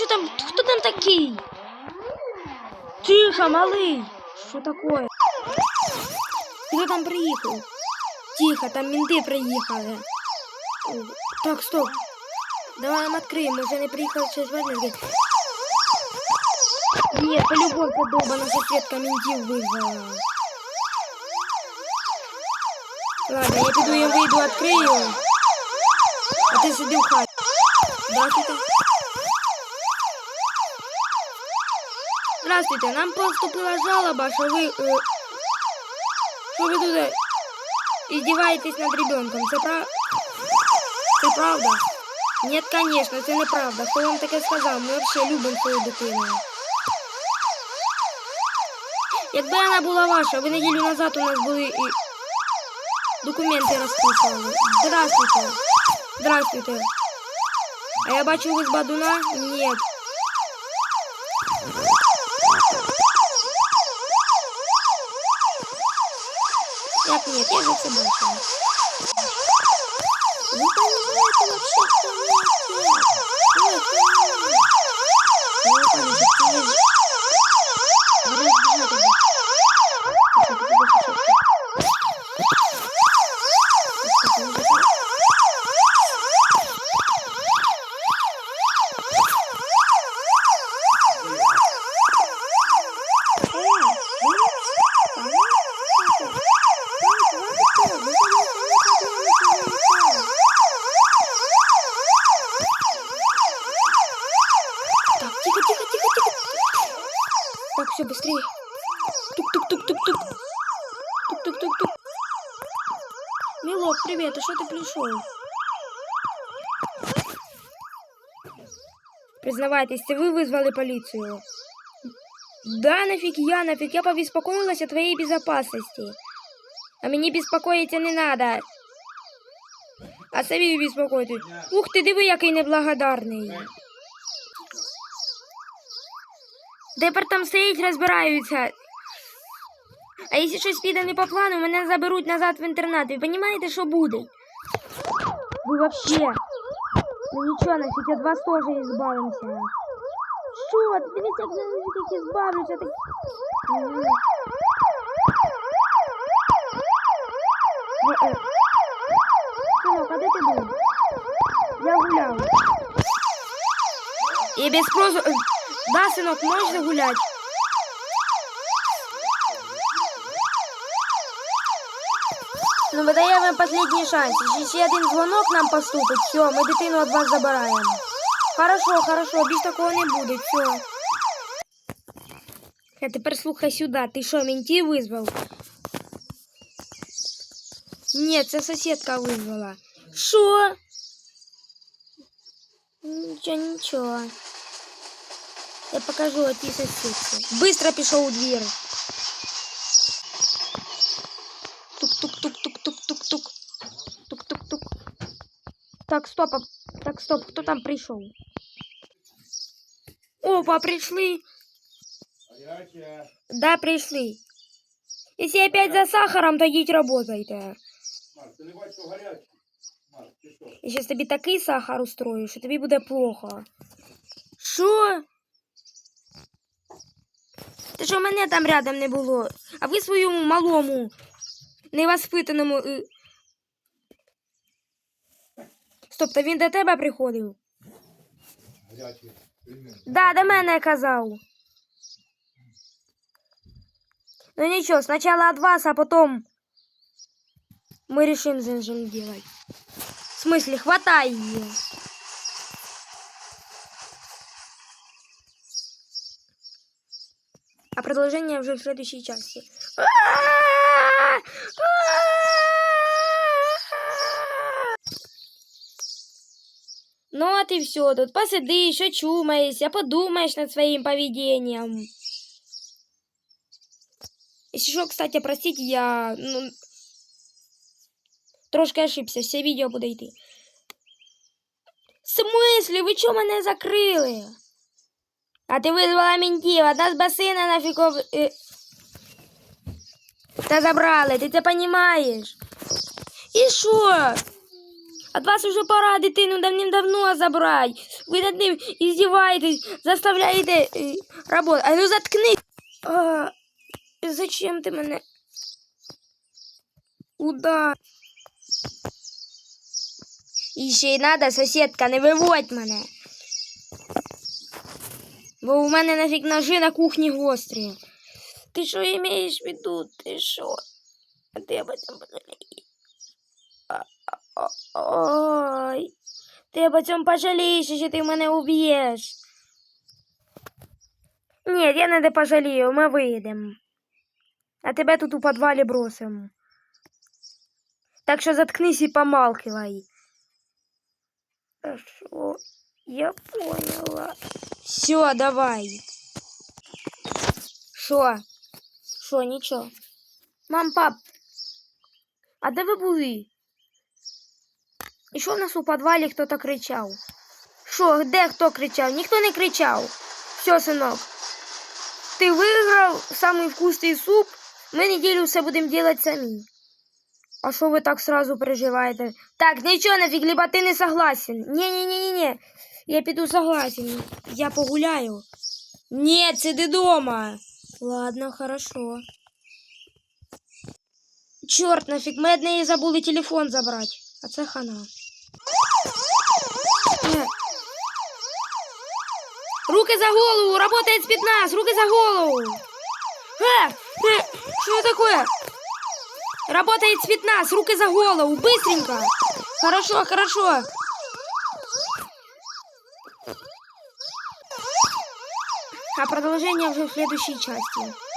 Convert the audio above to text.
Что там? Кто там такие? Тихо, малый. Что такое? Кто там приехал? Тихо, там менты приехали. Так, стоп. Давай нам мы уже не приехали через возьмем. Нет, по-любому долбана соседка ментив вызвала. Ладно, я піду я выйду, открою. А ты сиди в хаті. Здравствуйте. Здравствуйте, нам поступила жалоба, что вы... Э, что вы тут э, издеваетесь над ребенком. Це, прав... це правда? Нет, конечно, це неправда. Хто вам таке сказав? Ми взагалі любимо свою дитину. Якби вона була ваша, ви неділю назад у нас були і документи розписували. Здравствуйте. Здравствуйте. А я бачу, ви з Бадуна? Нет. Як нет, я же все, быстрее. Тук-тук-тук-тук-тук. Тук-тук-тук-тук. Милок, привет, а что ты пришел? Признавайтесь, це ви визвали поліцію? Да, нафиг я, нафиг я побеспокоилась о твоей безопасности. А мне беспокоиться не надо. А самі беспокойтесь. Ух ти, диви, який неблагодарний. Тепер там стоять, розбираються. А якщо щось піде не по плану, мене заберуть назад в інтернат. Ви розумієте, що буде? Ви вообще. Ну нічого, нафиг від вас теж ізбавимося. Що? Ти дивіться, як вони такі збавляться. Так... Мгм. Е, е. Синок, а де ти був? Я гуляв. І без спросу... е, Да, синок, можеш загулять? Ну, видаємо вам последний шанс. Якщо ще один дзвонок нам поступить, все, ми дитину від вас забираємо. Хорошо, хорошо, більш такого не буде, все. А тепер слухай сюди. Ти що, ментів визвав? Ні, це сусідка визвала. Що? Нічого, нічого. Я покажу эти соседки. Быстро пішов у двір. Тук-тук-тук-тук-тук-тук-тук. Тук-тук-тук. Так, стоп. а- Так, стоп. Кто там пришел? Опа, пришли. Да, пришли. Если опять за сахаром, то идите работайте. Марк, ти не бачиш, що гарячий? Марк, ти що? Я сейчас тобі такий сахар устрою, що тобі буде плохо. Що? Ти що мене там рядом не було? А ви своєму малому, невоспитаному. е, Стоп, та він до тебе приходив? Да, до мене казав. Ну ничего, сначала от вас, а потом мы решим, за что делать. В смысле, хватай ее. А продолжение уже в следующей части. Ну, а ты все тут посиди, еще чумаешься, подумаешь над своим поведением. Если что, кстати, простите, я ну, трошки ошибся, все відео буде йти. В смислі? Ви чого мене закрили? А ти визвала ментів, одна з басейна нафіков... Е... Та забрали, ти це понімаєш? І що? От вас уже пора дитину давним-давно забрать. Ви над ним издеваетесь, заставляєте е, работать. А ну заткни. А, зачем ти мене? Удар. І ще й надо, сусідка, не виводь мене. Бо у мене нафіг ножи на кухні гострі. Ти що імеєш в виду? Ти що? А ти об этом пожалієш. Ой. Ти об цьому пожалієш, що ти мене уб'єш. Ні, я не пожалію, ми вийдемо. А тебе тут у підвалі бросимо. Так що заткнись і помалкивай. Хорошо, я поняла. Все, давай. Що? Що, нічого? Мам, пап, а де ви були? І що в нас у підвалі хто-то кричав? Що, де хто кричав? Ніхто не кричав. Все, синок. Ти виграв самий вкусний суп. Ми неділю все будемо робити самі. А що ви так сразу переживаєте? Так, нічого нафіг, либо ти не согласен. Ні-ні-ні-ні. Я піду согласен. Я погуляю. Ні, сиди дома. Ладно, хорошо. Чорт, нафіг, ми від неї забули телефон забрати. А це хана. Е. Руки за голову! Работает спецназ! Руки за голову! Э, э, что такое? Работает спецназ! Руки за голову! Быстренько! Хорошо, хорошо! А продолжение уже в следующей части.